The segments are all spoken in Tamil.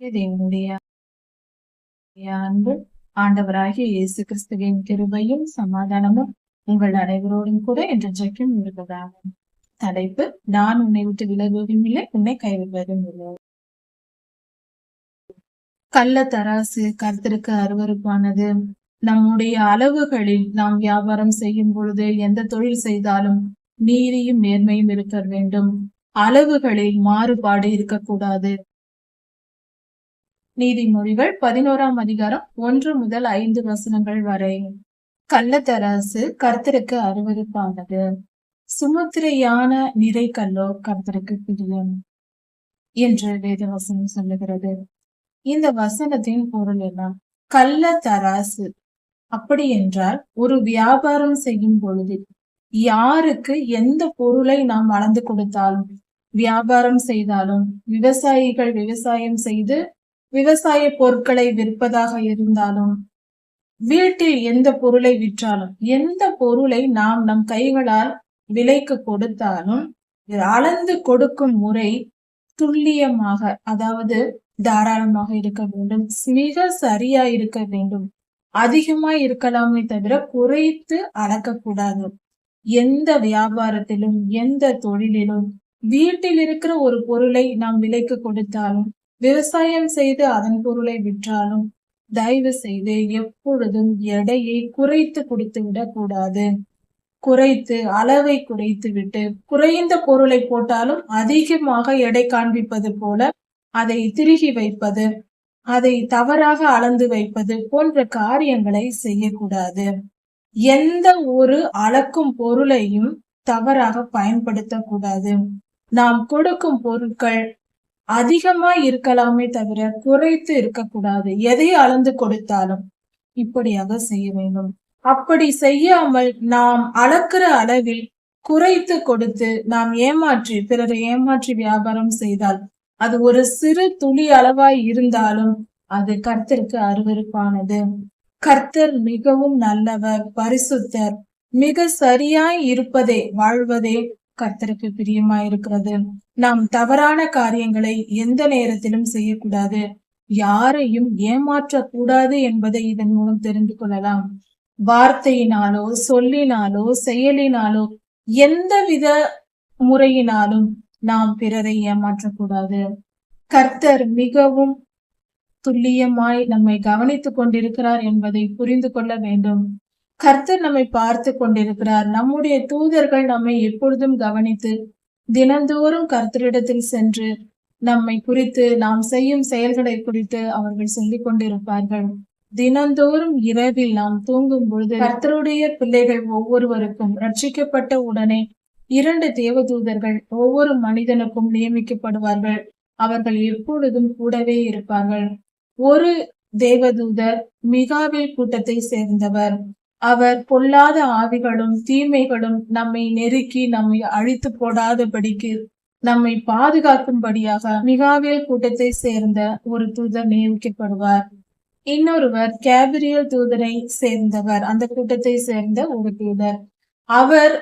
என்னுடைய அன்பு. ஆண்டவராகிய இயேசு கிறிஸ்துவின் கிருபையும் சமாதானமும் உங்கள் அனைவரோடும் கூட என்றைக்கும் இருப்பதாகும். தலைப்பு நான் உன்னை விட்டு விலகுவதும் இல்லை உன்னை கைவிடுவதும் இல்லை. கள்ள தராசு கருத்திற்கு அருவருப்பானது. நம்முடைய அளவுகளில் நாம் வியாபாரம் செய்யும் பொழுது எந்த தொழில் செய்தாலும் நீதியும் நேர்மையும் இருக்க வேண்டும். அளவுகளில் மாறுபாடு இருக்கக்கூடாது. நீதிமொழிகள் பதினோராம் அதிகாரம் ஒன்று முதல் ஐந்து வசனங்கள் வரை. கள்ளத்தராசு கர்த்தருக்கு அருவறுப்பானது சுமுத்திரையான நிறை கல்லோ கர்த்தருக்கு பிரியம் என்று வேதவசனம் சொல்லுகிறது. இந்த வசனத்தின் பொருள் என்ன? கள்ள தராசு அப்படி என்றால் ஒரு வியாபாரம் செய்யும் பொழுது யாருக்கு எந்த பொருளை நாம் அளந்து கொடுத்தாலும் வியாபாரம் செய்தாலும் விவசாயிகள் விவசாயம் செய்து விவசாய பொருட்களை விற்பதாக இருந்தாலும் வீட்டில் எந்த பொருளை விற்றாலும் எந்த பொருளை நாம் நம் கைகளால் விலைக்கு கொடுத்தாலும் அளந்து கொடுக்கும் முறை துல்லியமாக அதாவது தாராளமாக இருக்க வேண்டும் மிக சரியா இருக்க வேண்டும். அதிகமா இருக்கலாமே தவிர குறைத்து அளக்கக்கூடாது. எந்த வியாபாரத்திலும் எந்த தொழிலிலும் வீட்டில் இருக்கிற ஒரு பொருளை நாம் விலைக்கு கொடுத்தாலும் விவசாயம் செய்து அதன் பொருளை விற்றாலும் தயவு செய்து எப்பொழுதும் எடையை குறைத்து கொடுத்து விடக்கூடாது. குறைத்து அளவை குறைத்து விட்டு குறைந்த பொருளை போட்டாலும் அதிகமாக எடை காண்பிப்பது போல அதை திருகி வைப்பது அதை தவறாக அளந்து வைப்பது போன்ற காரியங்களை செய்யக்கூடாது. எந்த ஒரு அளக்கும் பொருளையும் தவறாக பயன்படுத்தக்கூடாது. நாம் கொடுக்கும் பொருட்கள் அதிகமா இருக்கலாமே தவிர குறைத்து இருக்கக்கூடாது. எதை அளந்து கொடுத்தாலும் இப்படியாக செய்ய வேண்டும். அப்படி செய்யாமல் நாம் அளக்கிற அளவில் குறைத்து கொடுத்து நாம் ஏமாற்றி பிறரை ஏமாற்றி வியாபாரம் செய்தால் அது ஒரு சிறு துளி அளவாய் இருந்தாலும் அது கர்த்தருக்கு அருவருப்பானது. கர்த்தர் மிகவும் நல்லவர் பரிசுத்தர். மிக சரியாய் இருப்பதே வாழ்வதே கர்த்தருக்கு பிரியமா இருக்கிறது நாம் தவறான காரியங்களை எந்த நேரத்திலும் செய்யக்கூடாது. யாரையும் ஏமாற்றக்கூடாது என்பதை இதன் மூலம் தெரிந்து கொள்ளலாம். வார்த்தையினாலோ சொல்லினாலோ செயலினாலோ எந்தவித முறையினாலும் நாம் பிறரை ஏமாற்றக்கூடாது. கர்த்தர் மிகவும் துல்லியமாய் நம்மை கவனித்துக் கொண்டிருக்கிறார் என்பதை புரிந்து கொள்ள வேண்டும். கர்த்தர் நம்மை பார்த்து கொண்டிருக்கிறார். நம்முடைய தூதர்கள் நம்மை எப்பொழுதும் கவனித்து தினந்தோறும் கர்த்தரிடத்தில் சென்று நம்மை குறித்து நாம் செய்யும் செயல்களை குறித்து அவர்கள் சொல்லிக் கொண்டிருப்பார்கள். தினந்தோறும் இரவில் நாம் தூங்கும் பொழுது கர்த்தருடைய பிள்ளைகள் ஒவ்வொருவருக்கும் ரட்சிக்கப்பட்ட உடனே இரண்டு தேவதூதர்கள் ஒவ்வொரு மனிதனுக்கும் நியமிக்கப்படுவார்கள். அவர்கள் எப்பொழுதும் கூடவே இருப்பார்கள். ஒரு தேவதூதர் மிகாவில் கூட்டத்தை சேர்ந்தவர். அவர் பொல்லாத ஆவிகளும் தீமைகளும் நம்மை நெருக்கி நம்மை அழித்து போடாதபடிக்கு நம்மை பாதுகாக்கும்படியாக மிகாவேல் கூட்டத்தை சேர்ந்த ஒரு தூதர் நியமிக்கப்படுவார். இன்னொருவர் கேபிரியல் தூதரை சேர்ந்தவர். அந்த கூட்டத்தை சேர்ந்த ஒரு தூதர். அவர்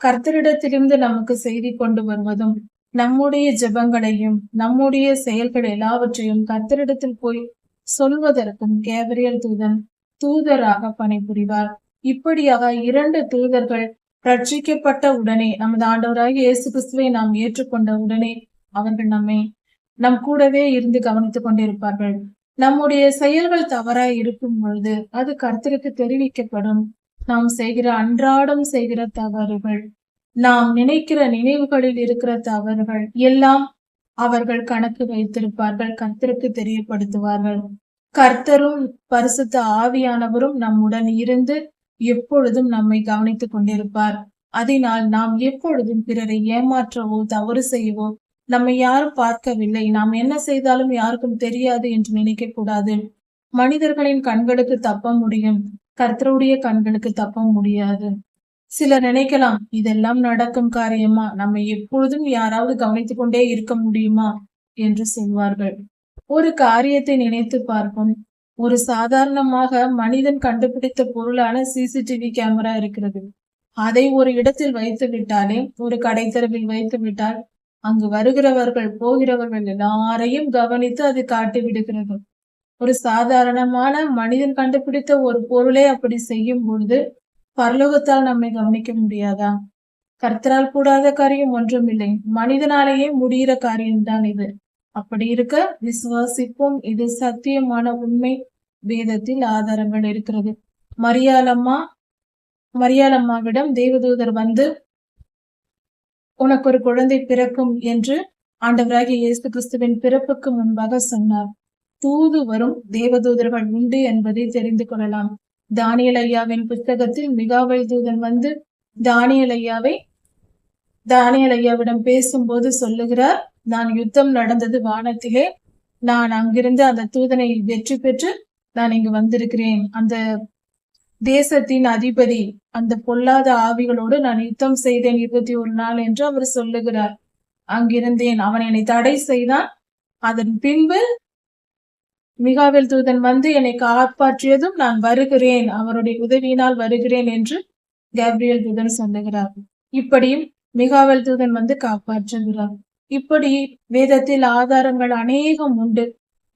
கர்த்தரிடத்திலிருந்து நமக்கு செய்தி கொண்டு வருவதும் நம்முடைய ஜெபங்களையும் நம்முடைய செயல்கள் எல்லாவற்றையும் கர்த்தரிடத்தில் போய் சொல்வதற்கும் கேபிரியல் தூதன் தூதராக பணிபுரிவார். இப்படியாக இரண்டு தூதர்கள் ரட்சிக்கப்பட்ட உடனே நமது ஆண்டவராக இயேசு கிறிஸ்துவை நாம் ஏற்றுக்கொண்ட உடனே அவர்கள் நம்மை நம் கூடவே இருந்து கவனித்துக் கொண்டிருப்பார்கள். நம்முடைய செயல்கள் தவறாய் இருக்கும் பொழுது அது கருத்திற்கு தெரிவிக்கப்படும். நாம் செய்கிற அன்றாடம் செய்கிற தவறுகள் நாம் நினைக்கிற நினைவுகளில் இருக்கிற தவறுகள் எல்லாம் அவர்கள் கணக்கு வைத்திருப்பார்கள் கர்த்தருக்கு தெரியப்படுத்துவார்கள். கர்த்தரும் பரிசுத்த ஆவியானவரும் நம்முடன் இருந்து எப்பொழுதும் நம்மை கவனித்துக் கொண்டிருப்பார். அதனால் நாம் எப்பொழுதும் பிறரை ஏமாற்றவோ தவறு செய்யவோ நம்மை யாரும் பார்க்கவில்லை. நாம் என்ன செய்தாலும் யாருக்கும் தெரியாது என்று நினைக்க கூடாது. மனிதர்களின் கண்களுக்கு தப்ப முடியும். கர்த்தருடைய கண்களுக்கு தப்ப முடியாது. சிலர் நினைக்கலாம் இதெல்லாம் நடக்கும் காரியமா? நம்ம எப்பொழுதும் யாராவது கவனித்துக் கொண்டே இருக்க முடியுமா? என்று சொல்வார்கள். ஒரு காரியத்தை நினைத்து பார்ப்போம். ஒரு சாதாரணமாக மனிதன் கண்டுபிடித்த பொருளான சிசிடிவி கேமரா இருக்கிறது. அதை ஒரு இடத்தில் வைத்து விட்டாலே ஒரு கடைத்தரவில் வைத்து விட்டால் அங்கு வருகிறவர்கள் போகிறவர்கள் எல்லாரையும் கவனித்து அது காட்டி விடுகிறது. ஒரு சாதாரணமான மனிதன் கண்டுபிடித்த ஒரு பொருளை அப்படி செய்யும் பொழுது பரலோகத்தால் நம்மை கவனிக்க முடியாதா? கர்த்தரால் கூடாத காரியம் ஒன்றும் இல்லை மனிதனாலேயே முடிகிற காரியம்தான் இது. அப்படி இருக்க விசுவாசிப்போம். இது சத்தியமான உண்மை. வேதத்தில் ஆதாரங்கள் இருக்கிறது. மரியாளம்மா மரியாளம்மாவிடம் தேவதூதர் வந்து உனக்கு ஒரு குழந்தை பிறக்கும் என்று ஆண்டவராகிய இயேசு கிறிஸ்துவின் பிறப்புக்கு முன்பாக சொன்னார். தூது வரும் தேவதூதர்கள் உண்டு என்பதை தெரிந்து கொள்ளலாம். தானியல் ஐயாவின் புத்தகத்தில் மிகாவல் தூதன் வந்து தானியல் ஐயாவை தானியல் ஐயாவிடம் பேசும்போது சொல்லுகிறார் நான் யுத்தம் நடந்தது வானத்திலே நான் அங்கிருந்து அந்த தூதனை வெற்றி பெற்று நான் இங்கு வந்திருக்கிறேன். அந்த தேசத்தின் அதிபதி அந்த பொல்லாத ஆவிகளோடு நான் யுத்தம் செய்தேன் இருபத்தி ஒரு நாள் என்று அவர் சொல்லுகிறார். அங்கிருந்தேன் அவன் என்னை தடை செய்தான். அதன் பின்பு மிகாவில் தூதன் வந்து என்னை காப்பாற்றியதும் நான் வருகிறேன் அவருடைய உதவியினால் வருகிறேன் என்று கேப்ரியல் தூதன் சொல்லுகிறார். இப்படியும் மிகாவல் தூதன் வந்து காப்பாற்றுகிறார். இப்படி வேதத்தில் ஆதாரங்கள் அநேகம் உண்டு.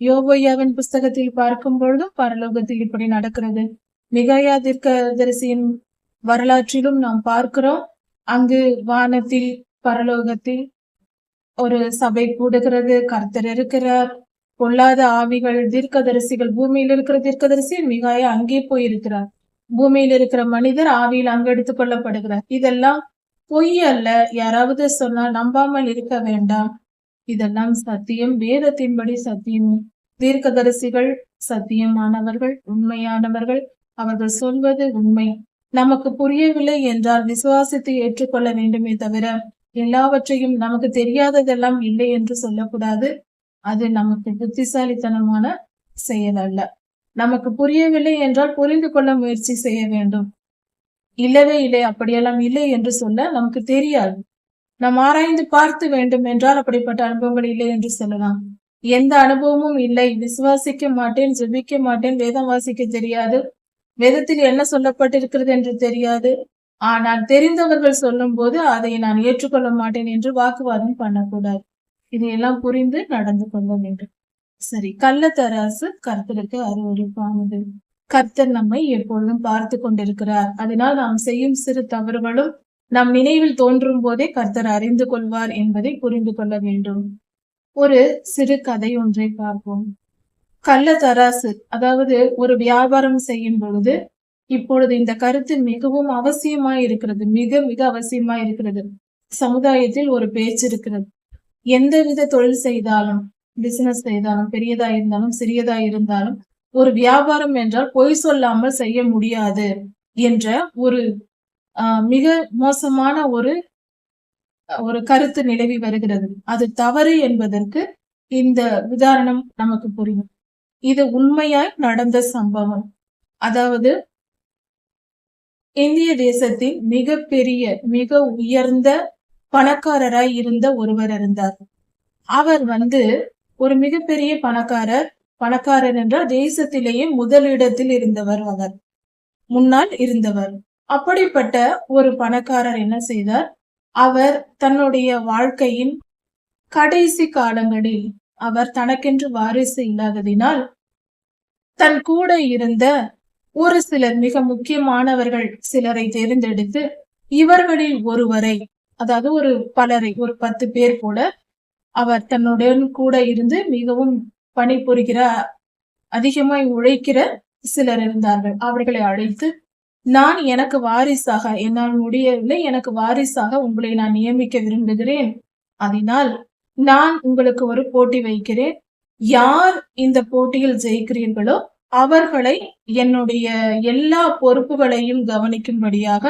யோபையாவின் புஸ்தகத்தில் பார்க்கும் பொழுதும் பரலோகத்தில் இப்படி நடக்கிறது. மிகையா தரிசியின் வரலாற்றிலும் நாம் பார்க்கிறோம். அங்கு வானத்தில் பரலோகத்தில் ஒரு சபை கூடுகிறது. கர்த்தர் இருக்கிறார். பொல்லாத ஆவிகள் தீர்க்கதரிசிகள் பூமியில் இருக்கிற தீர்க்கதரிசி மிகாயா அங்கே போயிருக்கிறார். பூமியில் இருக்கிற மனிதர் ஆவியில் அங்கு எடுத்துக் கொள்ளப்படுகிறார். இதெல்லாம் பொய் அல்ல. யாராவது சொன்னால் நம்பாமல் இருக்க வேண்டாம். இதெல்லாம் சத்தியம். வேதத்தின்படி சத்தியம். தீர்க்கதரிசிகள் சத்தியமானவர்கள் உண்மையானவர்கள். அவர்கள் சொல்வது உண்மை. நமக்கு புரியவில்லை என்றால் விசுவாசித்து ஏற்றுக்கொள்ள வேண்டுமே தவிர எல்லாவற்றையும் நமக்கு தெரியாததெல்லாம் இல்லை என்று சொல்லக்கூடாது. அது நமக்கு புத்திசாலித்தனமான செயல் அல்ல. நமக்கு புரியவில்லை என்றால் புரிந்து கொள்ள முயற்சி செய்ய வேண்டும். இல்லவே இல்லை அப்படியெல்லாம் இல்லை என்று சொல்ல நமக்கு தெரியாது. நாம் ஆராய்ந்து பார்த்து வேண்டும் என்றால் அப்படிப்பட்ட அனுபவங்கள் இல்லை என்று சொல்லலாம். எந்த அனுபவமும் இல்லை. விசுவாசிக்க மாட்டேன் ஜெபிக்க மாட்டேன் வேதம் வாசிக்க தெரியாது. வேதத்தில் என்ன சொல்லப்பட்டிருக்கிறது என்று தெரியாது. ஆனால் தெரிந்தவர்கள் சொல்லும் போது அதை நான் ஏற்றுக்கொள்ள மாட்டேன் என்று வாக்குவாதம் பண்ணக்கூடாது. இதையெல்லாம் புரிந்து நடந்து கொள்ள வேண்டும். சரி கள்ளத்தராசு கருத்திற்கு அருவறுப்பானது கர்த்தர் நம்மை எப்பொழுதும் பார்த்து கொண்டிருக்கிறார். அதனால் நாம் செய்யும் சிறு தவறுகளும் நம் நினைவில் தோன்றும் போதே கர்த்தர் அறிந்து கொள்வார் என்பதை புரிந்து கொள்ள வேண்டும். ஒரு சிறு கதை ஒன்றை பார்ப்போம். கள்ள தராசு அதாவது ஒரு வியாபாரம் செய்யும் பொழுது இப்பொழுது இந்த கருத்து மிகவும் அவசியமாய் இருக்கிறது மிக மிக அவசியமாய் இருக்கிறது. சமுதாயத்தில் ஒரு பேச்சு இருக்கிறது. எந்தவித தொழில் செய்தாலும் பிசினஸ் செய்தாலும் பெரியதா இருந்தாலும் சிறியதா இருந்தாலும் ஒரு வியாபாரம் என்றால் பொய் சொல்லாமல் செய்ய முடியாது என்ற ஒரு மிக மோசமான ஒரு ஒரு கருத்து நிலவி வருகிறது. அது தவறு என்பதற்கு இந்த உதாரணம் நமக்கு புரியும். இது உண்மையாய் நடந்த சம்பவம். அதாவது இந்திய தேசத்தின் மிக பெரிய மிக உயர்ந்த பணக்காரராய் இருந்த ஒருவர் இருந்தார். அவர் வந்து ஒரு மிகப்பெரிய பணக்காரர் பணக்காரர் என்றால் தேசத்திலேயே முதலிடத்தில் இருந்தவர் அவர். முன்னால் இருந்தவர். அப்படிப்பட்ட ஒரு பணக்காரர் என்ன செய்தார்? அவர் தன்னுடைய வாழ்க்கையின் கடைசி காலங்களில் அவர் தனக்கென்று வாரிசு இல்லாததினால் தன் கூட இருந்த ஒரு சிலர் மிக முக்கியமானவர்கள் சிலரை தேர்ந்தெடுத்து இவர்களில் ஒருவரை அதாவது ஒரு பலரை ஒரு பத்து பேர் போல அவர் தன்னுடன் கூட இருந்து மிகவும் பணிபுரிகிற அதிகமாய் உழைக்கிற சிலர் இருந்தார்கள். அவர்களை அழைத்து நான் எனக்கு வாரிசாக என்னால் முடியவில்லை எனக்கு வாரிசாக உங்களை நான் நியமிக்க விரும்புகிறேன். அதனால் நான் உங்களுக்கு ஒரு போட்டி வைக்கிறேன். யார் இந்த போட்டியில் ஜெயிக்கிறீர்களோ அவர்களை என்னுடைய எல்லா பொறுப்புகளையும் கவனிக்கும்படியாக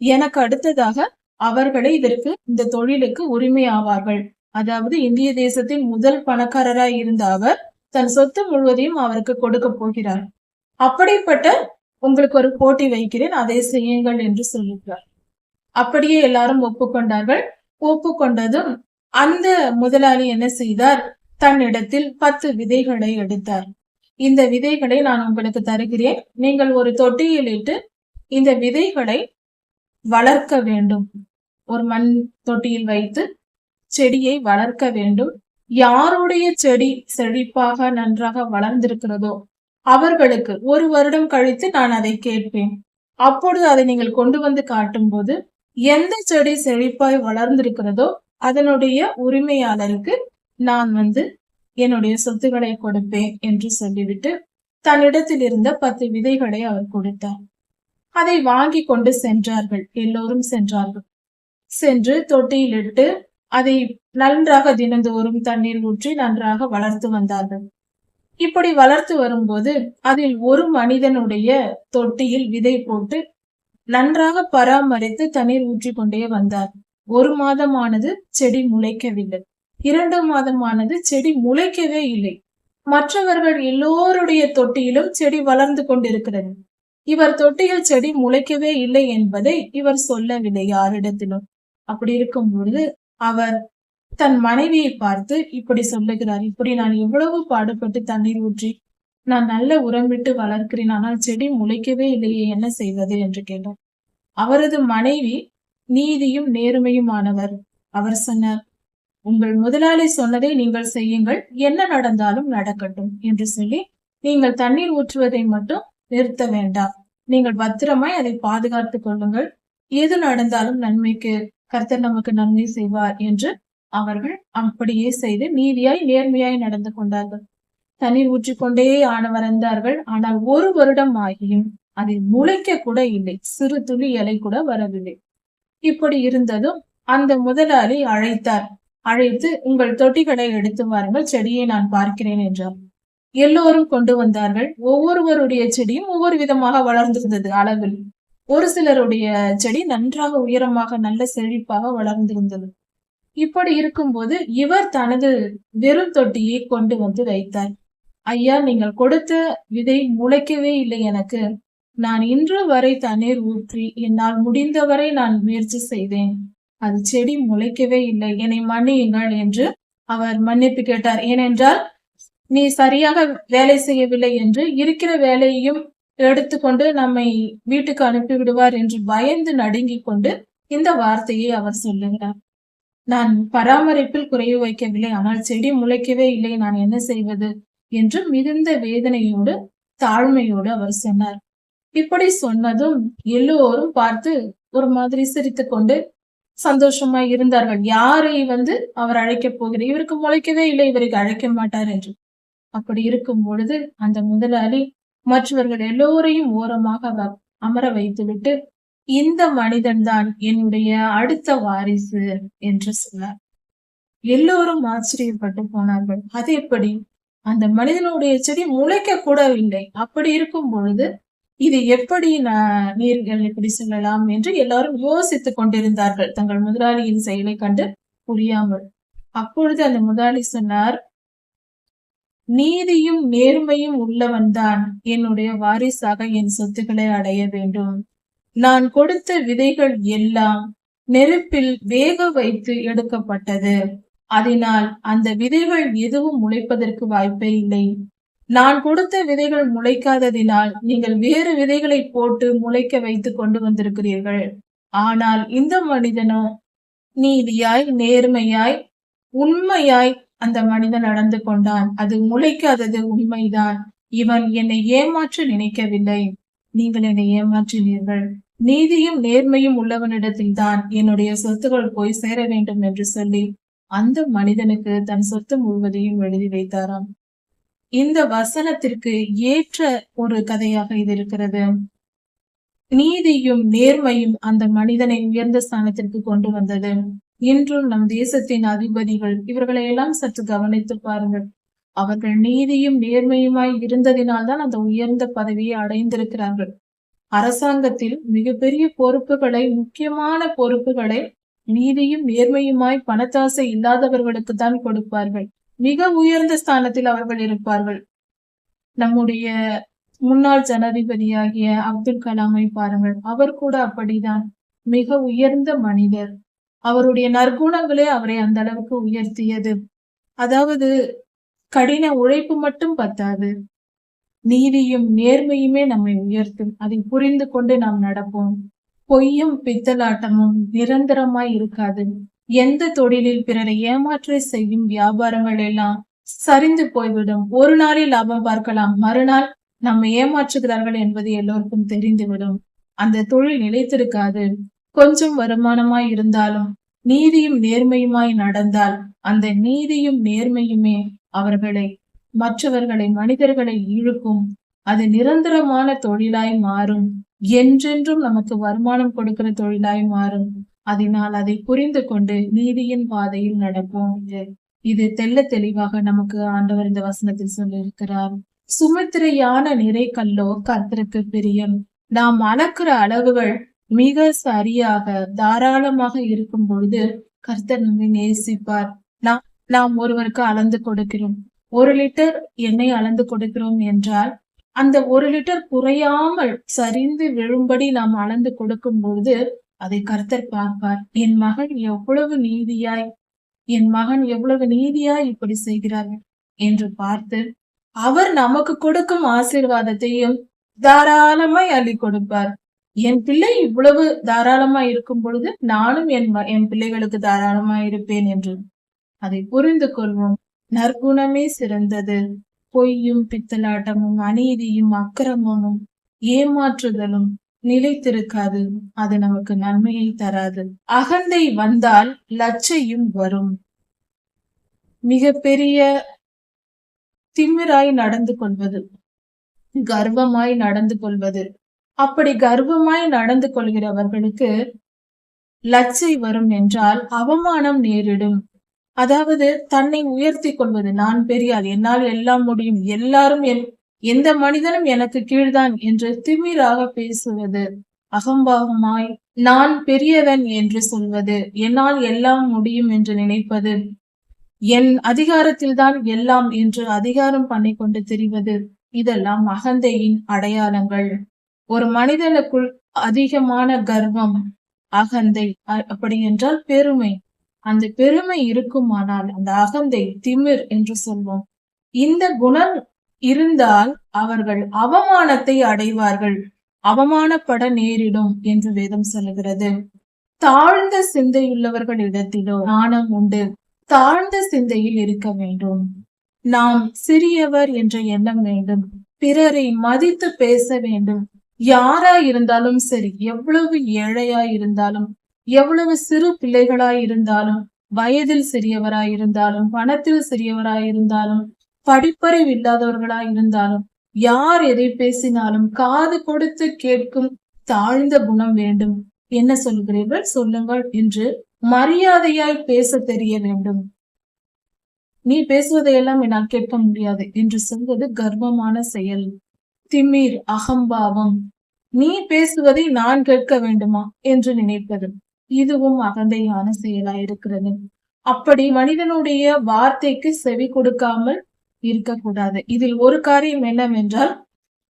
எனக்கு அடுத்ததாக அவர்களை இதற்கு இந்த தொழிலுக்கு உரிமை ஆவார்கள். அதாவது இந்திய தேசத்தின் முதல் பணக்காரராய் இருந்த அவர் தன் சொத்து முழுவதையும் அவருக்கு கொடுக்க போகிறார். அப்படிப்பட்ட உங்களுக்கு ஒரு போட்டி வைக்கிறேன் அதை செய்யுங்கள் என்று சொல்லுகிறார் அப்படியே எல்லாரும் ஒப்புக்கொண்டார்கள். ஒப்புக்கொண்டதும் அந்த முதலாளி என்ன செய்தார்? தன்னிடத்தில் பத்து விதைகளை எடுத்தார். இந்த விதைகளை நான் உங்களுக்கு தருகிறேன். நீங்கள் ஒரு தொட்டியில் இட்டு இந்த விதைகளை வளர்க்க வேண்டும். ஒரு மண் தொட்டியில் வைத்து செடியை வளர்க்க வேண்டும். யாருடைய செடி செழிப்பாக நன்றாக வளர்ந்திருக்கிறதோ அவர்களுக்கு ஒரு வருடம் கழித்து நான் அதை கேட்பேன். அப்பொழுது அதை நீங்கள் கொண்டு வந்து காட்டும் போது எந்த செடி செழிப்பாய் வளர்ந்திருக்கிறதோ அதனுடைய உரிமையாளருக்கு நான் வந்து என்னுடைய சொத்துக்களை கொடுப்பேன் என்று சொல்லிவிட்டு தன்னிடத்தில் இருந்த பத்து விதைகளை அவர் கொடுத்தார். அதை வாங்கி கொண்டு சென்றார்கள். எல்லோரும் சென்றார்கள். சென்று தொட்டியிலிட்டு அதை நன்றாக தினந்தோறும் தண்ணீர் ஊற்றி நன்றாக வளர்த்து வந்தார்கள். இப்படி வளர்த்து வரும்போது அதில் ஒரு மனிதனுடைய தொட்டியில் விதை போட்டு நன்றாக பராமரித்து தண்ணீர் ஊற்றி கொண்டே வந்தார். ஒரு மாதமானது செடி முளைக்கவில்லை. இரண்டு மாதமானது செடி முளைக்கவே இல்லை. மற்றவர்கள் எல்லோருடைய தொட்டியிலும் செடி வளர்ந்து கொண்டிருக்கிறது. இவர் தொட்டியில் செடி முளைக்கவே இல்லை என்பதை இவர் சொல்லவில்லை யாரிடத்திலும். அப்படி இருக்கும் பொழுது அவர் தன் மனைவியை பார்த்து இப்படி சொல்லுகிறார். இப்படி நான் எவ்வளவு பாடுபட்டு தண்ணீர் ஊற்றி நான் நல்ல உரமிட்டு வளர்க்கிறேன். ஆனால் செடி முளைக்கவே இல்லையே என்ன செய்வது என்று கேட்டார். அவரது மனைவி நீதியும் நேர்மையுமானவர். அவர் சொன்னார் உங்கள் முதலாளி சொன்னதை நீங்கள் செய்யுங்கள். என்ன நடந்தாலும் நடக்கட்டும் என்று சொல்லி நீங்கள் தண்ணீர் ஊற்றுவதை மட்டும் நிறுத்த வேண்டாம். நீங்கள் பத்திரமாய் அதை பாதுகாத்துக் கொள்ளுங்கள். எது நடந்தாலும் நன்மைக்கு கர்த்தர் நமக்கு நன்மை செய்வார் என்று அவர்கள் அப்படியே செய்து நீதியாய் நேர்மையாய் நடந்து கொண்டார்கள். தண்ணீர் ஊற்றிக்கொண்டே ஆன வந்தார்கள். ஆனால் ஒரு வருடம் ஆகியும் அதில் முளைக்க கூட இல்லை. சிறு துளி இலை கூட வரவில்லை. இப்படி இருந்ததும் அந்த முதலாளி அழைத்தார். அழைத்து உங்கள் தொட்டிகளை எடுத்து வாருங்கள். செடியை நான் பார்க்கிறேன் என்றார். எல்லோரும் கொண்டு வந்தார்கள். ஒவ்வொருவருடைய செடியும் ஒவ்வொரு விதமாக வளர்ந்திருந்தது அளவில். ஒரு சிலருடைய செடி நன்றாக உயரமாக நல்ல செழிப்பாக வளர்ந்திருந்தது. இப்படி இருக்கும்போது இவர் தனது வெறும் தொட்டியை கொண்டு வந்து வைத்தார். ஐயா நீங்கள் கொடுத்த விதை முளைக்கவே இல்லை எனக்கு. நான் இன்று வரை தண்ணீர் ஊற்றி என்னால் முடிந்தவரை நான் முயற்சி செய்தேன். அது செடி முளைக்கவே இல்லை. என்னை மன்னியுங்கள் என்று அவர் மன்னிப்பு கேட்டார். ஏனென்றால் நீ சரியாக வேலை செய்யவில்லை என்று இருக்கிற வேலையையும் எடுத்துக்கொண்டு நம்மை வீட்டுக்கு அனுப்பி விடுவார் என்று பயந்து நடுங்கிக் கொண்டு இந்த வார்த்தையை அவர் சொல்லுகிறார். நான் பராமரிப்பில் குறைவு வைக்கவில்லை ஆனால் செடி முளைக்கவே இல்லை நான் என்ன செய்வது என்று மிகுந்த வேதனையோடு தாழ்மையோடு அவர் சொன்னார். இப்படி சொன்னதும் எல்லோரும் பார்த்து ஒரு மாதிரி சிரித்து கொண்டு சந்தோஷமா இருந்தார்கள். யாரை வந்து அவர் அழைக்கப் போகிறார்? இவருக்கு முளைக்கவே இல்லை இவருக்கு அழைக்க மாட்டார் என்று. அப்படி இருக்கும் பொழுது அந்த முதலாளி மற்றவர்கள் எல்லோரையும் ஓரமாக அமர வைத்துவிட்டு இந்த மனிதன் தான் என்னுடைய அடுத்த வாரிசு என்று சொன்னார். எல்லோரும் ஆச்சரியப்பட்டு போனார்கள். அது எப்படி? அந்த மனிதனுடைய செடி முளைக்க கூட இல்லை அப்படி இருக்கும் பொழுது இது எப்படி நீர்கள் இப்படி சொல்லலாம் என்று எல்லாரும் யோசித்துக் கொண்டிருந்தார்கள். தங்கள் முதலாளியின் செயலை கண்டு புரியாமல். அப்பொழுது அந்த முதலாளி சொன்னார் நீதியும் நேர்மையும் உள்ளவன்தான் என்னுடைய வாரிசாக என் சொத்துக்களை அடைய வேண்டும். நான் கொடுத்த விதைகள் எல்லாம் நெருப்பில் வேக வைத்து எடுக்கப்பட்டது. அதனால் அந்த விதைகள் எதுவும் முளைப்பதற்கு வாய்ப்பே இல்லை. நான் கொடுத்த விதைகள் முளைக்காததினால் நீங்கள் வேறு விதைகளை போட்டு முளைக்க வைத்து கொண்டு வந்திருக்கிறீர்கள். ஆனால் இந்த மனிதனோ நீதியாய் நேர்மையாய் உண்மையாய் அந்த மனிதன் நடந்து கொண்டான். அது முளைக்காதது உண்மைதான். இவன் என்னை ஏமாற்ற நினைக்கவில்லை. நீங்கள் என்னை ஏமாற்றினீர்கள். நீதியும் நேர்மையும் உள்ளவனிடத்தில் தான் என்னுடைய சொத்துகள் போய் சேர வேண்டும் என்று சொல்லி அந்த மனிதனுக்கு தன் சொத்து முழுவதையும் எழுதி வைத்தாராம். இந்த வசனத்திற்கு ஏற்ற ஒரு கதையாக இது இருக்கிறது. நீதியும் நேர்மையும் அந்த மனிதனை உயர்ந்த ஸ்தானத்திற்கு கொண்டு வந்தது. இன்றும் நம் தேசத்தின் அதிபதிகள் இவர்களை எல்லாம் சற்று கவனித்து பாருங்கள். அவர்கள் நீதியும் நேர்மையுமாய் இருந்ததினால்தான் அந்த உயர்ந்த பதவியை அடைந்திருக்கிறார்கள். அரசாங்கத்தில் மிகப்பெரிய பொறுப்புகளை முக்கியமான பொறுப்புகளை நீதியும் நேர்மையுமாய் பணத்தாசை இல்லாதவர்களுக்கு தான் கொடுப்பார்கள். மிக உயர்ந்த ஸ்தானத்தில் அவர்கள் இருப்பார்கள். நம்முடைய முன்னாள் ஜனாதிபதியாகிய அப்துல் கலாமை பாருங்கள். அவர் கூட அப்படிதான். மிக உயர்ந்த மனிதர். அவருடைய நற்குணங்களே அவரை அந்த அளவுக்கு உயர்த்தியது. அதாவது கடின உழைப்பு மட்டும் பத்தாது. நீதியும் நேர்மையுமே நம்மை உயர்த்தும். அதை புரிந்து கொண்டு நாம் நடப்போம். பொய்யும் பித்தலாட்டமும் நிரந்தரமாய் இருக்காது. எந்த தொழிலில் பிறரை ஏமாற்ற செய்யும் வியாபாரங்கள் எல்லாம் சரிந்து போய்விடும். ஒரு நாளில் லாபம் பார்க்கலாம். மறுநாள் நம்ம ஏமாற்றுகிறார்கள் என்பது எல்லோருக்கும் தெரிந்துவிடும். அந்த தொழில் நிலைத்திருக்காது. கொஞ்சம் வருமானமாய் இருந்தாலும் நீதியும் நேர்மையுமாய் நடந்தால் அந்த நீதியும் நேர்மையுமே அவர்களை மற்றவர்களை மனிதர்களை இழுக்கும். அது நிரந்தரமான தொழிலாய் மாறும். என்றென்றும் நமக்கு வருமானம் கொடுக்கிற தொழிலாய் மாறும். அதனால் அதை புரிந்து கொண்டு நீதியின் பாதையில் நடப்போம் இது தெல்ல தெளிவாக நமக்கு ஆண்டவர் இந்த வசனத்தில் சொல்லியிருக்கிறார். சுமித்திரையான நிறை கல்லோ கர்த்தருக்கு பிரியம். நாம் அளக்கிற அளவுகள் மிக சரியாக தாராளமாக இருக்கும் பொழுது கர்த்தர் நம்மை நேசிப்பார். நாம் நாம் ஒருவருக்கு அளந்து கொடுக்கிறோம். ஒரு லிட்டர் எண்ணெய் அளந்து கொடுக்கிறோம் என்றால் அந்த ஒரு லிட்டர் குறையாமல் சரிந்து விழும்படி நாம் அளந்து கொடுக்கும் பொழுது அதை கர்த்தர் பார்ப்பார். என் மகன் எவ்வளவு நீதியாய் என் மகன் எவ்வளவு நீதியாய் இப்படி செய்கிறார்கள் என்று பார்த்து அவர் நமக்கு கொடுக்கும் ஆசீர்வாதத்தையும் தாராளமாய் அள்ளி கொடுப்பார். என் பிள்ளை இவ்வளவு தாராளமா இருக்கும் பொழுது நானும் என் என் பிள்ளைகளுக்கு தாராளமா இருப்பேன் என்று அதை புரிந்து கொள்வோம். நற்குணமே சிறந்தது. பொய்யும் பித்தலாட்டமும் அநீதியும் அக்கிரமமும் ஏமாற்றுதலும் நிலைத்திருக்காது. அது நமக்கு நன்மையை தராது. அகந்தை வந்தால் லச்சையும் வரும். மிக பெரிய திமிராய் நடந்து கொள்வது கர்வமாய் நடந்து கொள்வது அப்படி கர்வமாய் நடந்து கொள்கிறவர்களுக்கு லட்சை வரும் என்றால் அவமானம் நேரிடும். அதாவது தன்னை உயர்த்தி கொள்வது நான் பெரியார் என்னால் எல்லாம் முடியும். எல்லாரும் என் எந்த மனிதனும் எனக்கு கீழ்தான் என்று திமிராக பேசுவது அகம்பாகமாய் நான் பெரியவன் என்று சொல்வது என்னால் எல்லாம் முடியும் என்று நினைப்பது என் அதிகாரத்தில் தான் எல்லாம் என்று அதிகாரம் பண்ணி கொண்டு தெரிவது. இதெல்லாம் அகந்தையின் அடையாளங்கள். ஒரு மனிதனுக்குள் அதிகமான கர்வம் அகந்தை அப்படி என்றால் பெருமை. அந்த பெருமை இருக்குமானால் அந்த அகந்தை திமிர் என்று சொல்வோம். இந்த குணம் இருந்தால் அவர்கள் அவமானத்தை அடைவார்கள் அவமானப்பட நேரிடும் என்று வேதம் சொல்லுகிறது. தாழ்ந்த சிந்தையுள்ளவர்கள் இடத்திலோ நாணம் உண்டு. தாழ்ந்த சிந்தையில் இருக்க வேண்டும். நாம் சிறியவர் என்ற எண்ணம் வேண்டும். பிறரை மதித்து பேச வேண்டும். யாரா இருந்தாலும் சரி எவ்வளவு ஏழையா இருந்தாலும் எவ்வளவு சிறு பிள்ளைகளாய் இருந்தாலும் வயதில் சிறியவராய் இருந்தாலும் பணத்தில் சிறியவராய் இருந்தாலும் படிப்பறிவு இல்லாதவர்களாய் இருந்தாலும் யார் எதை பேசினாலும் காது கொடுத்து கேட்கும் தாழ்ந்த குணம் வேண்டும். என்ன சொல்கிறீர்கள்? சொல்லுங்கள் என்று மரியாதையாய் பேச தெரிய வேண்டும். நீ பேசுவதையெல்லாம் என்னால் கேட்க முடியாது என்று சொல்வது கர்வமான செயல். திமிர் அகம்பாவம். நீ பேசுவதை நான் கேட்க வேண்டுமா? என்று நினைப்பது இதுவும் அகந்தையான செயலா இருக்கிறது அப்படி மனிதனுடைய வார்த்தைக்கு செவி கொடுக்காமல் இருக்கக்கூடாது. இதில் ஒரு காரியம் என்னவென்றால்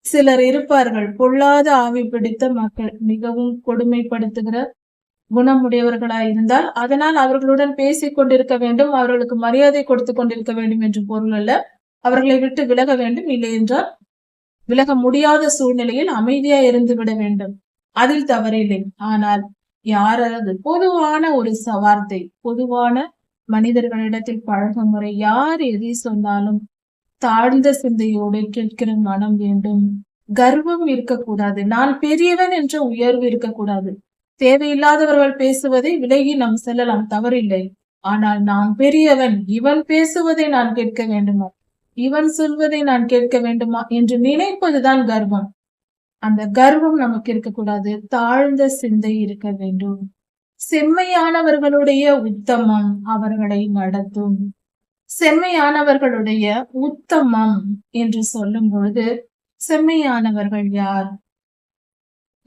சிலர் இருப்பார்கள். பொல்லாத ஆவி பிடித்த மக்கள் மிகவும் கொடுமைப்படுத்துகிற குணமுடையவர்களா இருந்தால் அதனால் அவர்களுடன் பேசிக் கொண்டிருக்க வேண்டும் அவர்களுக்கு மரியாதை கொடுத்து கொண்டிருக்க வேண்டும் என்று பொருள் அல்ல. அவர்களை விட்டு விலக வேண்டும். இல்லை என்றால் விலக முடியாத சூழ்நிலையில் அமைதியா இருந்து விட வேண்டும். அதில் தவறில்லை. ஆனால் யாராவது பொதுவான ஒரு வார்த்தை பொதுவான மனிதர்களிடத்தில் பழகும் முறை யார் எதை சொன்னாலும் தாழ்ந்த சிந்தையோடு கேட்கிற மனம் வேண்டும். கர்வம் இருக்கக்கூடாது. நான் பெரியவன் என்ற உயர்வு இருக்கக்கூடாது. தேவையில்லாதவர்கள் பேசுவதை விலகி நாம் செல்லலாம். தவறில்லை. ஆனால் நான் பெரியவன். இவன் பேசுவதை நான் கேட்க வேண்டுமா? இவன் சொல்வதை நான் கேட்க வேண்டுமா என்று நினைப்பதுதான் கர்வம். அந்த கர்வம் நமக்கு இருக்கக்கூடாது. தாழ்ந்த சிந்தை இருக்க வேண்டும். செம்மையானவர்களுடைய உத்தமம் அவர்களை நடத்தும். செம்மையானவர்களுடைய உத்தமம் என்று சொல்லும் பொழுது செம்மையானவர்கள் யார்?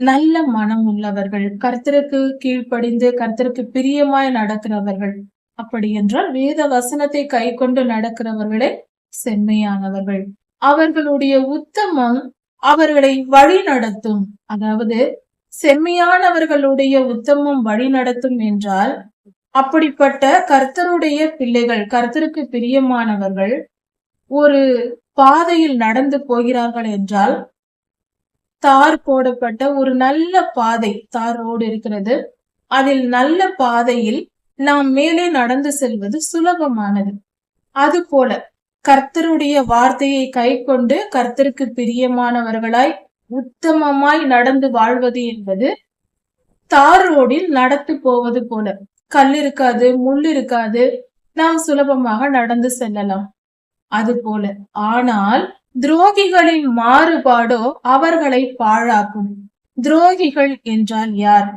நல்ல மனம் உள்ளவர்கள். கர்த்தருக்கு கீழ்ப்படிந்து கர்த்தருக்கு பிரியமாய் நடக்கிறவர்கள். அப்படி என்றால் வேத வசனத்தை கை கொண்டு நடக்கிறவர்களே செம்மையானவர்கள். அவர்களுடைய உத்தமம் அவர்களை வழி நடத்தும் அதாவது செம்மையானவர்களுடைய உத்தமம் வழி நடத்தும் என்றால் அப்படிப்பட்ட கர்த்தருடைய பிள்ளைகள் கர்த்தருக்கு பிரியமானவர்கள் ஒரு பாதையில் நடந்து போகிறார்கள் என்றால் தார் போடப்பட்ட ஒரு நல்ல பாதை தார் ரோடு இருக்கிறது. அதில் நல்ல பாதையில் நாம் மேலே நடந்து செல்வது சுலபமானது. அது போல கர்த்தருடைய வார்த்தையை கை கொண்டு கர்த்தருக்கு பிரியமானவர்களாய் உத்தமமாய் நடந்து வாழ்வது என்பது தார் ரோடில் நடத்து போவது போல. கல் இருக்காது முள் இருக்காது. நாம் சுலபமாக நடந்து செல்லலாம். அது போல. ஆனால் துரோகிகளின் மாறுபாடோ அவர்களை பாழாக்கும். துரோகிகள் என்றால் யார்?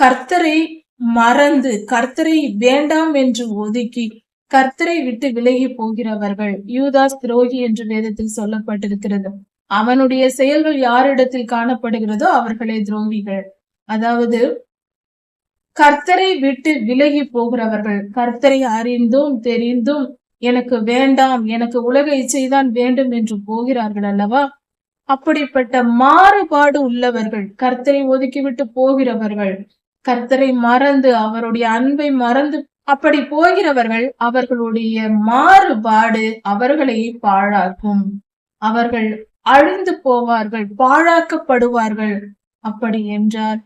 கர்த்தரை மறந்து கர்த்தரை வேண்டாம் என்று ஒதுக்கி கர்த்தரை விட்டு விலகி போகிறவர்கள் யூதாஸ் துரோகி என்று வேதத்தில் சொல்லப்பட்டிருக்கிறது. அவனுடைய செயல்கள் யாரிடத்தில் காணப்படுகிறதோ அவர்களே துரோகிகள். அதாவது கர்த்தரை விட்டு விலகி போகிறவர்கள் கர்த்தரை அறிந்தும் தெரிந்தும் எனக்கு வேண்டாம் எனக்கு உலக இச்சைதான் வேண்டும் என்று போகிறார்கள் அல்லவா? அப்படிப்பட்ட மாறுபாடு உள்ளவர்கள் கர்த்தரை ஒதுக்கிவிட்டு போகிறவர்கள் கர்த்தரை மறந்து அவருடைய அன்பை மறந்து அப்படி போகிறவர்கள் அவர்களுடைய மாறுபாடு அவர்களை பாழாக்கும். அவர்கள் அழிந்து போவார்கள் பாழாக்கப்படுவார்கள். அப்படி என்றால்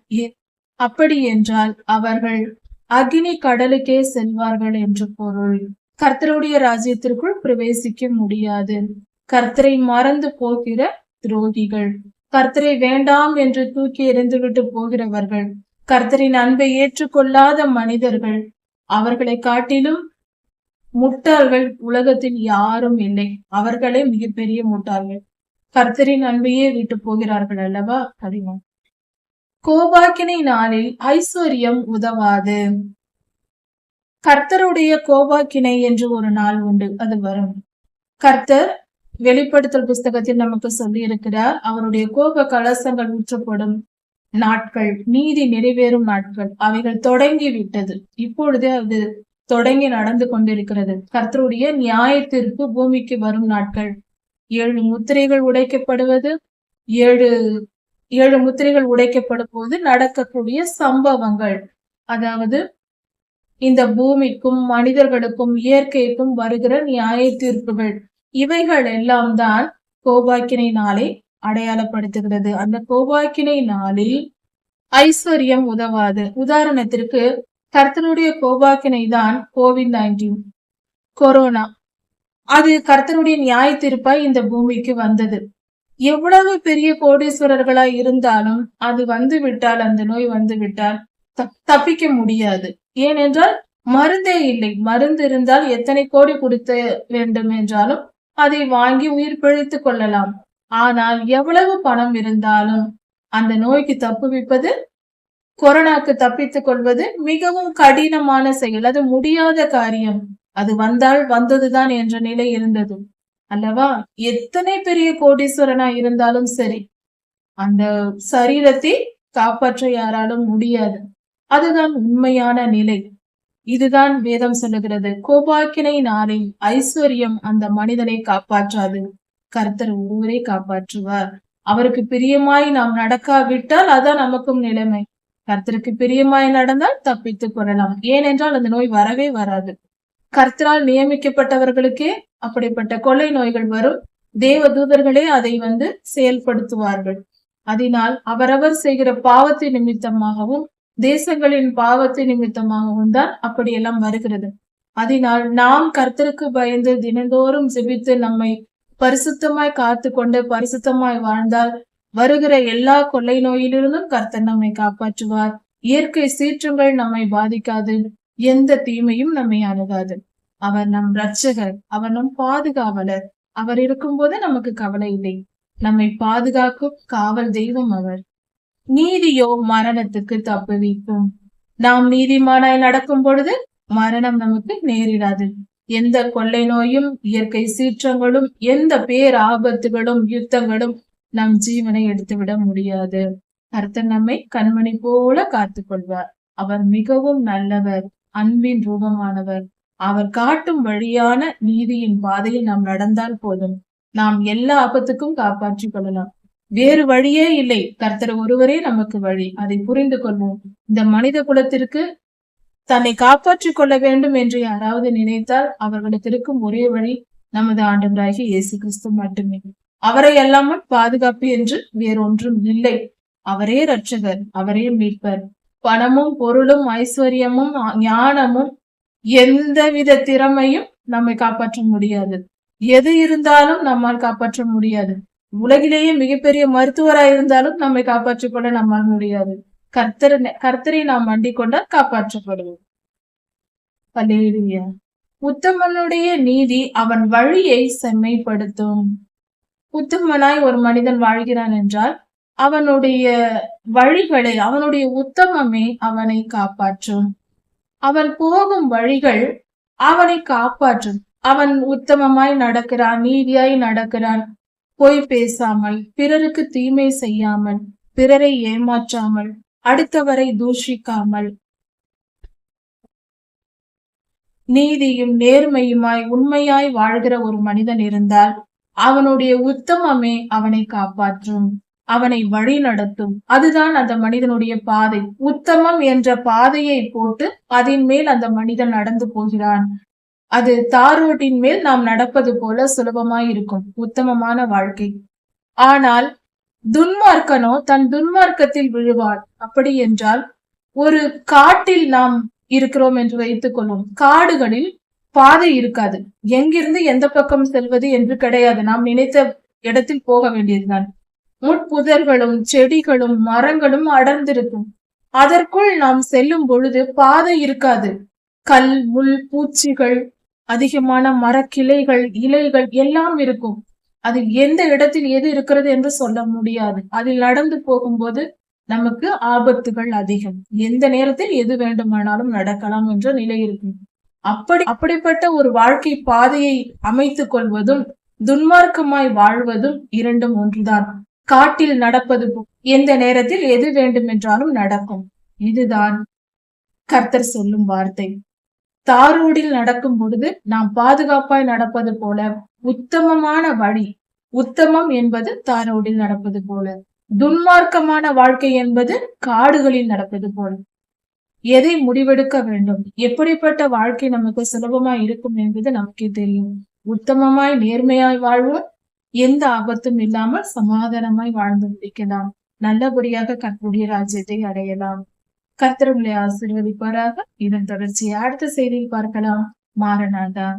அப்படி என்றால் அவர்கள் அக்னி கடலுக்கே செல்வார்கள் என்று பொருள். கர்த்தருடைய ராஜ்யத்திற்குள் பிரவேசிக்க முடியாது. கர்த்தரை மறந்து போகிற துரோகிகள். கர்த்தரை வேண்டாம் என்று தூக்கி எறிந்துவிட்டு போகிறவர்கள். கர்த்தரின் அன்பை ஏற்றுக்கொள்ளாத மனிதர்கள். அவர்களை காட்டிலும் முட்டாள்கள் உலகத்தில் யாரும் இல்லை. அவர்களே மிகப்பெரிய முட்டாள்கள். கர்த்தரின் அன்பையே விட்டு போகிறார்கள் அல்லவா? அதிகம் கோபாக்கினை நாளில் ஐஸ்வர்யம் உதவாது. கர்த்தருடைய கோபாக்கினை என்று ஒரு நாள் உண்டு. அது வரும். கர்த்தர் வெளிப்படுத்தல் புஸ்தகத்தில் நமக்கு சொல்லி இருக்கிறார் அவருடைய கோப கலசங்கள் ஊற்றப்படும். நாட்கள் நீதி நிறைவேறும் நாட்கள். அவைகள் தொடங்கி விட்டது இப்பொழுதே அது தொடங்கி நடந்து கொண்டிருக்கிறது. கர்த்தருடைய நியாயத்திற்கு பூமிக்கு வரும் நாட்கள். ஏழு முத்திரைகள் உடைக்கப்படுவது ஏழு ஏழு முத்திரைகள் உடைக்கப்படும் போது நடக்கக்கூடிய சம்பவங்கள். அதாவது இந்த பூமிக்கும் மனிதர்களுக்கும் இயற்கைக்கும் வருகிற நியாய தீர்ப்புகள் இவைகள் எல்லாம் தான் கோபாக்கினை நாளை அடையாளப்படுத்துகிறது. அந்த கோபாக்கினை நாளில் ஐஸ்வர்யம் உதவாது. உதாரணத்திற்கு கர்த்தனுடைய கோபாக்கினை தான் கோவிட் நைன்டீன் கொரோனா. அது கர்த்தனுடைய நியாய திருப்பாய் இந்த பூமிக்கு வந்தது. எவ்வளவு பெரிய கோடீஸ்வரர்களா இருந்தாலும் அது வந்து விட்டால் அந்த நோய் வந்து விட்டால் தப்பிக்க முடியாது. ஏனென்றால் மருந்தே இல்லை. மருந்து இருந்தால் எத்தனை கோடி கொடுத்த வேண்டும் என்றாலும் அதை வாங்கி உயிர் பிழைத்துக் கொள்ளலாம். ஆனால் எவ்வளவு பணம் இருந்தாலும் அந்த நோய்க்கு தப்புவிப்பது கொரோனாக்கு தப்பித்துக் கொள்வது மிகவும் கடினமான செயல். அது முடியாத காரியம். அது வந்தால் வந்ததுதான் என்ற நிலை இருந்தது. அல்லவா? எத்தனை பெரிய கோடீஸ்வரனா இருந்தாலும் சரி அந்த சரீரத்தை காப்பாற்ற யாராலும் முடியாது. அதுதான் உண்மையான நிலை. இதுதான் வேதம் சொல்லுகிறது. கோபாக்கினை நாளில் ஐஸ்வர்யம் அந்த மனிதனை காப்பாற்றாது. கர்த்தர் ஒருவரே காப்பாற்றுவார். அவருக்கு பிரியமாய் நாம் நடக்காவிட்டால் அதான் நமக்கும் நிலைமை. கர்த்தருக்கு பிரியமாய் நடந்தால் தப்பித்துக் கொள்ளலாம். ஏனென்றால் அந்த நோய் வரவே வராது. கர்த்தரால் நியமிக்கப்பட்டவர்களுக்கே அப்படிப்பட்ட கொலை நோய்கள் வரும். தேவ தூதர்களே அதை வந்து செயல்படுத்துவார்கள். அதனால் அவரவர் செய்கிற பாவத்தை நிமித்தமாகவும் தேசங்களின் பாவத்தை நிமித்தமாகவும் தான் அப்படியெல்லாம் வருகிறது. அதனால் நாம் கர்த்தருக்கு பயந்து தினந்தோறும் ஜெபித்து நம்மை பரிசுத்தமாய் காத்து கொண்டு பரிசுத்தமாய் வாழ்ந்தால் வருகிற எல்லா கொள்ளை நோயிலிருந்தும் கர்த்தர் நம்மை காப்பாற்றுவார். இயற்கை சீற்றங்கள் நம்மை பாதிக்காது. எந்த தீமையும் நம்மை அணுகாது. அவர் நம் ரட்சகர் அவர் நம் பாதுகாவலர். அவர் இருக்கும்போது நமக்கு கவலை இல்லை. நம்மை பாதுகாக்கும் காவல் தெய்வம் அவர். நீதியோ மரணத்துக்கு தப்புவிக்கும். நாம் நீதிமானாய் நடக்கும் பொழுது மரணம் நமக்கு நேரிடாது. எந்த கொள்ளை நோயும் இயற்கை சீற்றங்களும் எந்த பேர் ஆபத்துகளும் யுத்தங்களும் நம் ஜீவனை எடுத்துவிட முடியாது. கர்த்தர் நம்மை கண்மணி போல காத்து கொள்வார் அவர் மிகவும் நல்லவர் அன்பின் ரூபமானவர். அவர் காட்டும் வழியான நீதியின் பாதையில் நாம் நடந்தால் போதும். நாம் எல்லா ஆபத்துக்கும் காப்பாற்றிக் கொள்ளலாம். வேறு வழியே இல்லை. கர்த்தர் ஒருவரே நமக்கு வழி. அதை புரிந்து கொள்வோம். இந்த மனித குலத்திற்கு தன்னை காப்பாற்றிக் கொள்ள வேண்டும் என்று யாராவது நினைத்தால் அவர்களுக்கு இருக்கும் ஒரே வழி நமது ஆண்டவராகி இயேசு கிறிஸ்து மட்டுமே. அவரை அல்லாமல் பாதுகாப்பு என்று வேறொன்றும் இல்லை. அவரே ரட்சகர் அவரே மீட்பர். பணமும் பொருளும் ஐஸ்வர்யமும் ஞானமும் எந்தவித திறமையும் நம்மை காப்பாற்ற முடியாது. எது இருந்தாலும் நம்மால் காப்பாற்ற முடியாது. உலகிலேயே மிகப்பெரிய மருத்துவராய் இருந்தாலும் நம்மை காப்பாற்றிக் கொள்ள நம்மால் முடியாது. கர்த்தர் கர்த்தரை நாம் மண்டிக் கொண்டால் காப்பாற்றப்படுவோம் உத்தமனுடைய நீதி அவன் வழியை செம்மைப்படுத்தும். உத்தமனாய் ஒரு மனிதன் வாழ்கிறான் என்றால் அவனுடைய வழிகளை அவனுடைய உத்தமமே அவனை காப்பாற்றும். அவன் போகும் வழிகள் அவனை காப்பாற்றும். அவன் உத்தமமாய் நடக்கிறான் நீதியாய் நடக்கிறான். பொய் பேசாமல் பிறருக்கு தீமை செய்யாமல் பிறரை ஏமாற்றாமல் அடுத்தவரை தூஷிக்காமல். நீதியும் நேர்மையுமாய் உண்மையாய் வாழ்கிற ஒரு மனிதன் இருந்தால் அவனுடைய உத்தமமே அவனை காப்பாற்றும் அவனை வழி நடத்தும். அதுதான் அந்த மனிதனுடைய பாதை. உத்தமம் என்ற பாதையை போட்டு அதன் மேல் அந்த மனிதன் நடந்து போகிறான். அது தாரோட்டின் மேல் நாம் நடப்பது போல சுலபமாய் இருக்கும். உத்தமமான வாழ்க்கை. ஆனால் துன்மார்க்கனோ தன் துன்மார்க்கத்தில் விழுவான் அப்படி என்றால் ஒரு காட்டில் நாம் இருக்கிறோம் என்று வைத்துக் கொள்வோம் காடுகளில் பாதை இருக்காது. எங்கிருந்து எந்த பக்கம் செல்வது என்று கிடையாது. நாம் நினைத்த இடத்தில் போக வேண்டியதுதான். முட்புதர்களும் செடிகளும் மரங்களும் அடர்ந்திருக்கும். அதற்குள் நாம் செல்லும் பொழுது பாதை இருக்காது. கல் முள் பூச்சிகள் அதிகமான மரக்கிளைகள் இலைகள் எல்லாம் இருக்கும். அது எந்த இடத்தில் எது இருக்கிறது என்று சொல்ல முடியாது. அதில் நடந்து போகும்போது நமக்கு ஆபத்துகள் அதிகம். எந்த நேரத்தில் எது வேண்டுமானாலும் நடக்கலாம் என்ற நிலை இருக்கும். அப்படி அப்படிப்பட்ட ஒரு வாழ்க்கை பாதையை அமைத்துக் கொள்வதும் துன்மார்க்கமாய் வாழ்வதும் இரண்டும் ஒன்றுதான். காட்டில் நடப்பது போ- எந்த நேரத்தில் எது வேண்டுமென்றாலும் நடக்கும். இதுதான் கர்த்தர் சொல்லும் வார்த்தை. தாரோடில் நடக்கும் பொழுது நாம் பாதுகாப்பாய் நடப்பது போல உத்தமமான வழி. உத்தமம் என்பது தாரோடில் நடப்பது போல. துன்மார்க்கமான வாழ்க்கை என்பது காடுகளில் நடப்பது போல. எதை முடிவெடுக்க வேண்டும்? எப்படிப்பட்ட வாழ்க்கை நமக்கு சுலபமாய் இருக்கும் என்பது நமக்கே தெரியும். உத்தமமாய் நேர்மையாய் வாழ்வோம் எந்த ஆபத்தும் இல்லாமல் சமாதானமாய் வாழ்ந்து முடிக்கலாம். நல்லபடியாக கற்புடைய ராஜ்யத்தை அடையலாம். கர்த்தருடைய ஆசீர்வதிப்பாராக. இதன் தொடர்ச்சியை அடுத்த செய்தியில் பார்க்கலாம். மாறனாதான்